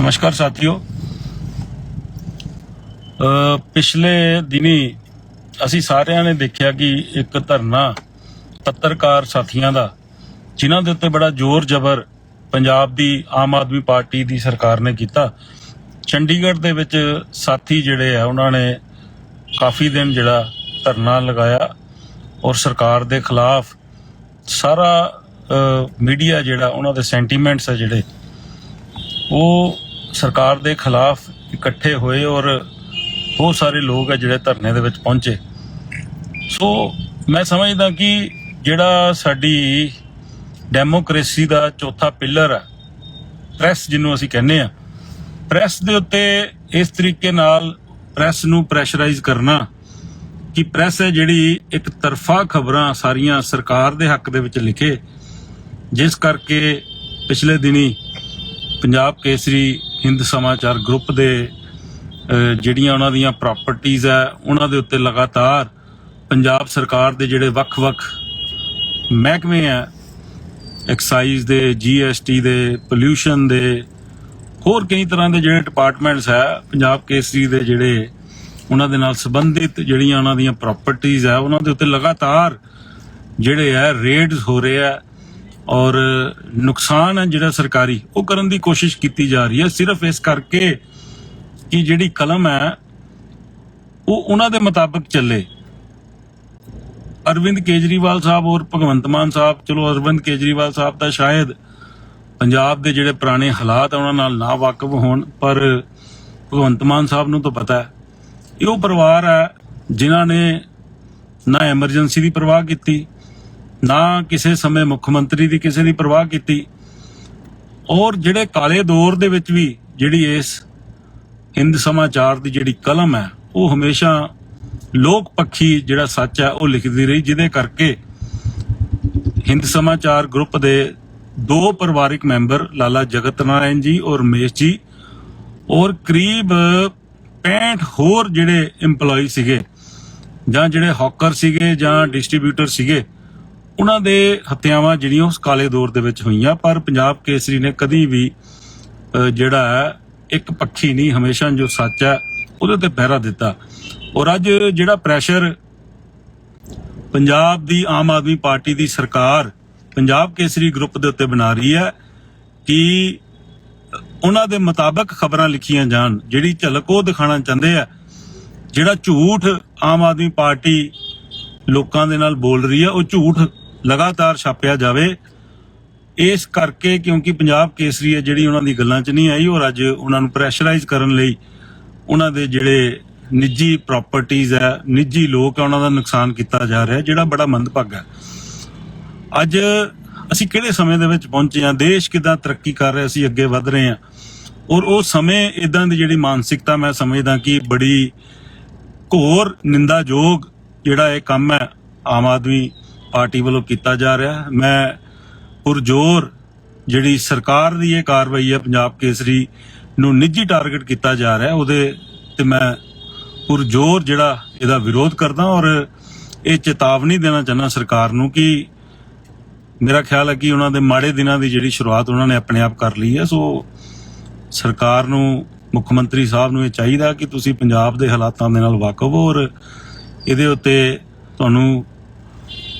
ਨਮਸਕਾਰ ਸਾਥੀਓ। ਪਿਛਲੇ ਦਿਨੀ ਅਸੀਂ ਸਾਰਿਆਂ ਨੇ ਦੇਖਿਆ ਕਿ ਇੱਕ ਧਰਨਾ ਪੱਤਰਕਾਰ ਸਾਥੀਆਂ ਦਾ, ਜਿਨ੍ਹਾਂ ਦੇ ਉੱਤੇ ਬੜਾ ਜ਼ੋਰ ਜ਼ਬਰ ਪੰਜਾਬ ਦੀ ਆਮ ਆਦਮੀ ਪਾਰਟੀ ਦੀ ਸਰਕਾਰ ਨੇ ਕੀਤਾ। ਚੰਡੀਗੜ੍ਹ ਦੇ ਵਿੱਚ ਸਾਥੀ ਜਿਹੜੇ ਆ, ਉਹਨਾਂ ਨੇ ਕਾਫੀ ਦਿਨ ਜਿਹੜਾ ਧਰਨਾ ਲਗਾਇਆ ਔਰ ਸਰਕਾਰ ਦੇ ਖਿਲਾਫ ਸਾਰਾ ਮੀਡੀਆ ਜਿਹੜਾ, ਉਹਨਾਂ ਦੇ ਸੈਂਟੀਮੈਂਟਸ ਆ ਜਿਹੜੇ, ਉਹ ਸਰਕਾਰ ਦੇ ਖਿਲਾਫ ਇਕੱਠੇ ਹੋਏ ਔਰ ਬਹੁਤ ਸਾਰੇ ਲੋਕ ਆ ਜਿਹੜੇ ਧਰਨੇ ਦੇ ਵਿੱਚ ਪਹੁੰਚੇ। ਸੋ ਮੈਂ ਸਮਝਦਾ ਕਿ ਜਿਹੜਾ ਸਾਡੀ ਡੈਮੋਕ੍ਰੇਸੀ ਦਾ ਚੌਥਾ ਪਿਲਰ ਆ, ਪ੍ਰੈਸ ਜਿਹਨੂੰ ਅਸੀਂ ਕਹਿੰਦੇ ਆ, ਪ੍ਰੈਸ ਦੇ ਉੱਤੇ ਇਸ ਤਰੀਕੇ ਨਾਲ ਪ੍ਰੈਸ ਨੂੰ ਪ੍ਰੈਸ਼ਰਾਈਜ਼ ਕਰਨਾ ਕਿ ਪ੍ਰੈਸ ਹੈ ਜਿਹੜੀ ਇੱਕ ਤਰਫਾ ਖਬਰਾਂ ਸਾਰੀਆਂ ਸਰਕਾਰ ਦੇ ਹੱਕ ਦੇ ਵਿੱਚ ਲਿਖੇ, ਜਿਸ ਕਰਕੇ ਪਿਛਲੇ ਦਿਨੀ ਪੰਜਾਬ ਕੇਸਰੀ ਹਿੰਦ ਸਮਾਚਾਰ ਗਰੁੱਪ ਦੇ ਜਿਹੜੀਆਂ ਉਹਨਾਂ ਦੀਆਂ ਪ੍ਰਾਪਰਟੀਆਂ ਹੈ ਉਹਨਾਂ ਦੇ ਉੱਤੇ ਲਗਾਤਾਰ ਪੰਜਾਬ ਸਰਕਾਰ ਦੇ ਜਿਹੜੇ ਵੱਖ-ਵੱਖ ਮਹਿਕਮੇ ਆ ਐਕਸਾਈਜ਼ ਦੇ ਜੀਐਸਟੀ ਦੇ ਪੋਲਿਊਸ਼ਨ ਦੇ, ਹੋਰ ਕਈ ਤਰ੍ਹਾਂ ਦੇ ਜਿਹੜੇ ਡਿਪਾਰਟਮੈਂਟਸ ਹੈ ਪੰਜਾਬ ਕੇਸਰੀ ਦੇ ਜਿਹੜੇ ਉਹਨਾਂ ਦੇ ਨਾਲ ਸੰਬੰਧਿਤ ਜਿਹੜੀਆਂ ਉਹਨਾਂ ਦੀਆਂ ਪ੍ਰਾਪਰਟੀਆਂ ਆ, ਉਹਨਾਂ ਦੇ ਉੱਤੇ ਲਗਾਤਾਰ ਜਿਹੜੇ ਆ ਰੇਡਸ ਹੋ ਰਹੇ ਆ ਔਰ ਨੁਕਸਾਨ ਹੈ ਜਿਹੜਾ ਸਰਕਾਰੀ, ਉਹ ਕਰਨ ਦੀ ਕੋਸ਼ਿਸ਼ ਕੀਤੀ ਜਾ ਰਹੀ ਹੈ। ਸਿਰਫ ਇਸ ਕਰਕੇ ਕਿ ਜਿਹੜੀ ਕਲਮ ਹੈ, ਉਹ ਉਹਨਾਂ ਦੇ ਮੁਤਾਬਕ ਚੱਲੇ। ਅਰਵਿੰਦ ਕੇਜਰੀਵਾਲ ਸਾਹਿਬ ਔਰ ਭਗਵੰਤ ਮਾਨ ਸਾਹਿਬ, ਚਲੋ ਅਰਵਿੰਦ ਕੇਜਰੀਵਾਲ ਸਾਹਿਬ ਤਾਂ ਸ਼ਾਇਦ ਪੰਜਾਬ ਦੇ ਜਿਹੜੇ ਪੁਰਾਣੇ ਹਾਲਾਤ ਆ, ਉਹਨਾਂ ਨਾਲ ਨਾ ਵਾਕਿਫ ਹੋਣ, ਪਰ ਭਗਵੰਤ ਮਾਨ ਸਾਹਿਬ ਨੂੰ ਤਾਂ ਪਤਾ ਹੈ। ਇਹ ਉਹ ਪਰਿਵਾਰ ਹੈ ਜਿਨ੍ਹਾਂ ਨੇ ਨਾ ਐਮਰਜੈਂਸੀ ਦੀ ਪਰਵਾਹ ਕੀਤੀ ਨਾ ਕਿਸੇ ਸਮੇਂ ਮੁੱਖ ਮੰਤਰੀ ਦੀ ਕਿਸੇ ਦੀ ਪਰਵਾਹ ਕੀਤੀ। ਔਰ ਜਿਹੜੇ ਕਾਲੇ ਦੌਰ ਦੇ ਵਿੱਚ ਵੀ ਜਿਹੜੀ ਇਸ ਹਿੰਦ ਸਮਾਚਾਰ ਦੀ ਜਿਹੜੀ ਕਲਮ ਹੈ, ਉਹ ਹਮੇਸ਼ਾ ਲੋਕ ਪੱਖੀ ਜਿਹੜਾ ਸੱਚ ਹੈ, ਉਹ ਲਿਖਦੀ ਰਹੀ। ਜਿਹਦੇ ਕਰਕੇ ਹਿੰਦ ਸਮਾਚਾਰ ਗਰੁੱਪ ਦੇ ਦੋ ਪਰਿਵਾਰਿਕ ਮੈਂਬਰ, ਲਾਲਾ ਜਗਤ ਨਾਰਾਇਣ ਜੀ ਔਰ ਰਮੇਸ਼ ਜੀ, ਔਰ ਕਰੀਬ 65 ਹੋਰ ਜਿਹੜੇ EMPLOYE ਸੀਗੇ, ਜਾਂ ਜਿਹੜੇ ਹੌਕਰ ਸੀਗੇ ਜਾਂ ਡਿਸਟ੍ਰੀਬਿਊਟਰ ਸੀਗੇ ਉਹਨਾਂ ਦੇ ਹੱਤਿਆਵਾਂ ਜਿਹੜੀਆਂ ਉਸ ਕਾਲੇ ਦੌਰ ਦੇ ਵਿੱਚ ਹੋਈਆਂ, ਪਰ ਪੰਜਾਬ ਕੇਸਰੀ ਨੇ ਕਦੀ ਵੀ ਜਿਹੜਾ ਹੈ, ਇੱਕ ਪੱਖੀ ਨਹੀਂ, ਹਮੇਸ਼ਾ ਜੋ ਸੱਚ ਹੈ, ਉਹਦੇ ਤੇ ਪਹਿਰਾ ਦਿੱਤਾ। ਔਰ ਅੱਜ ਜਿਹੜਾ ਪ੍ਰੈਸ਼ਰ ਪੰਜਾਬ ਦੀ ਆਮ ਆਦਮੀ ਪਾਰਟੀ ਦੀ ਸਰਕਾਰ ਪੰਜਾਬ ਕੇਸਰੀ ਗਰੁੱਪ ਦੇ ਉੱਤੇ ਬਣਾ ਰਹੀ ਹੈ ਕਿ ਉਹਨਾਂ ਦੇ ਮੁਤਾਬਕ ਖਬਰਾਂ ਲਿਖੀਆਂ ਜਾਣ, ਜਿਹੜੀ ਝਲਕ ਉਹ ਦਿਖਾਣਾ ਚਾਹੁੰਦੇ ਆ, ਜਿਹੜਾ ਝੂਠ ਆਮ ਆਦਮੀ ਪਾਰਟੀ ਲੋਕਾਂ ਦੇ ਨਾਲ ਬੋਲ ਰਹੀ ਹੈ, ਉਹ ਝੂਠ ਲਗਾਤਾਰ ਛਾਪਿਆ ਜਾਵੇ। ਇਸ ਕਰਕੇ ਕਿਉਂਕਿ ਪੰਜਾਬ ਕੇਸਰੀ ਹੈ, ਜਿਹੜੀ ਉਹਨਾਂ ਦੀ ਗੱਲਾਂ 'ਚ ਨਹੀਂ ਆਈ, ਔਰ ਅੱਜ ਉਹਨਾਂ ਨੂੰ ਪ੍ਰੈਸ਼ਰਾਈਜ਼ ਕਰਨ ਲਈ ਉਹਨਾਂ ਦੇ ਜਿਹੜੇ ਨਿੱਜੀ ਪ੍ਰਾਪਰਟੀਆਂ ਹੈ, ਨਿੱਜੀ ਲੋਕ ਹੈ, ਉਹਨਾਂ ਦਾ ਨੁਕਸਾਨ ਕੀਤਾ ਜਾ ਰਿਹਾ, ਜਿਹੜਾ ਬੜਾ ਮੰਦਭਾਗਾ ਹੈ। ਅੱਜ ਅਸੀਂ ਕਿਹੜੇ ਸਮੇਂ ਦੇ ਵਿੱਚ ਪਹੁੰਚੇ ਹਾਂ? ਦੇਸ਼ ਕਿਦਾਂ ਤਰੱਕੀ ਕਰ ਰਿਹਾ, ਅਸੀਂ ਅੱਗੇ ਵਧ ਰਹੇ ਹਾਂ। ਔਰ ਉਹ ਸਮੇਂ ਇਦਾਂ ਦੀ ਜਿਹੜੀ ਮਾਨਸਿਕਤਾ ਮੈਂ ਸਮਝਦਾ ਕਿ ਬੜੀ ਘੋਰ, ਨਿੰਦਾਯੋਗ ਜਿਹੜਾ ਇਹ ਕੰਮ ਹੈ, ਆਮ ਆਦਮੀ ਪਾਰਟੀ ਵੱਲੋਂ ਕੀਤਾ ਜਾ ਰਿਹਾ ਮੈਂ ਪੁਰਜੋਰ ਜਿਹੜੀ ਸਰਕਾਰ ਦੀ ਇਹ ਕਾਰਵਾਈ ਹੈ, ਪੰਜਾਬ ਕੇਸਰੀ ਨੂੰ ਨਿੱਜੀ ਟਾਰਗੇਟ ਕੀਤਾ ਜਾ ਰਿਹਾ ਉਹਦੇ ਤੇ ਮੈਂ ਪੁਰਜੋਰ ਜਿਹੜਾ ਇਹਦਾ ਵਿਰੋਧ ਕਰਦਾ ਔਰ ਇਹ ਚੇਤਾਵਨੀ ਦੇਣਾ ਚਾਹੁੰਦਾ ਸਰਕਾਰ ਨੂੰ ਕਿ ਮੇਰਾ ਖਿਆਲ ਹੈ ਕਿ ਉਹਨਾਂ ਦੇ ਮਾੜੇ ਦਿਨਾਂ ਦੀ ਜਿਹੜੀ ਸ਼ੁਰੂਆਤ ਉਹਨਾਂ ਨੇ ਆਪਣੇ ਆਪ ਕਰ ਲਈ ਹੈ। ਸੋ ਸਰਕਾਰ ਨੂੰ, ਮੁੱਖ ਮੰਤਰੀ ਸਾਹਿਬ ਨੂੰ ਇਹ ਚਾਹੀਦਾ ਕਿ ਤੁਸੀਂ ਪੰਜਾਬ ਦੇ ਹਾਲਾਤਾਂ ਦੇ ਨਾਲ ਵਾਕਫ ਹੋ ਔਰ ਇਹਦੇ ਉੱਤੇ ਤੁਹਾਨੂੰ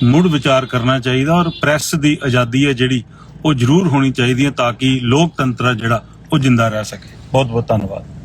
ਮੁੜ ਵਿਚਾਰ ਕਰਨਾ ਚਾਹੀਦਾ ਔਰ ਪ੍ਰੈਸ ਦੀ ਆਜ਼ਾਦੀ ਹੈ ਜਿਹੜੀ, ਉਹ ਜ਼ਰੂਰ ਹੋਣੀ ਚਾਹੀਦੀ ਹੈ ਤਾਂ ਕਿ ਲੋਕਤੰਤਰ ਜਿਹੜਾ, ਉਹ ਜਿੰਦਾ ਰਹਿ ਸਕੇ। ਬਹੁਤ ਬਹੁਤ ਧੰਨਵਾਦ।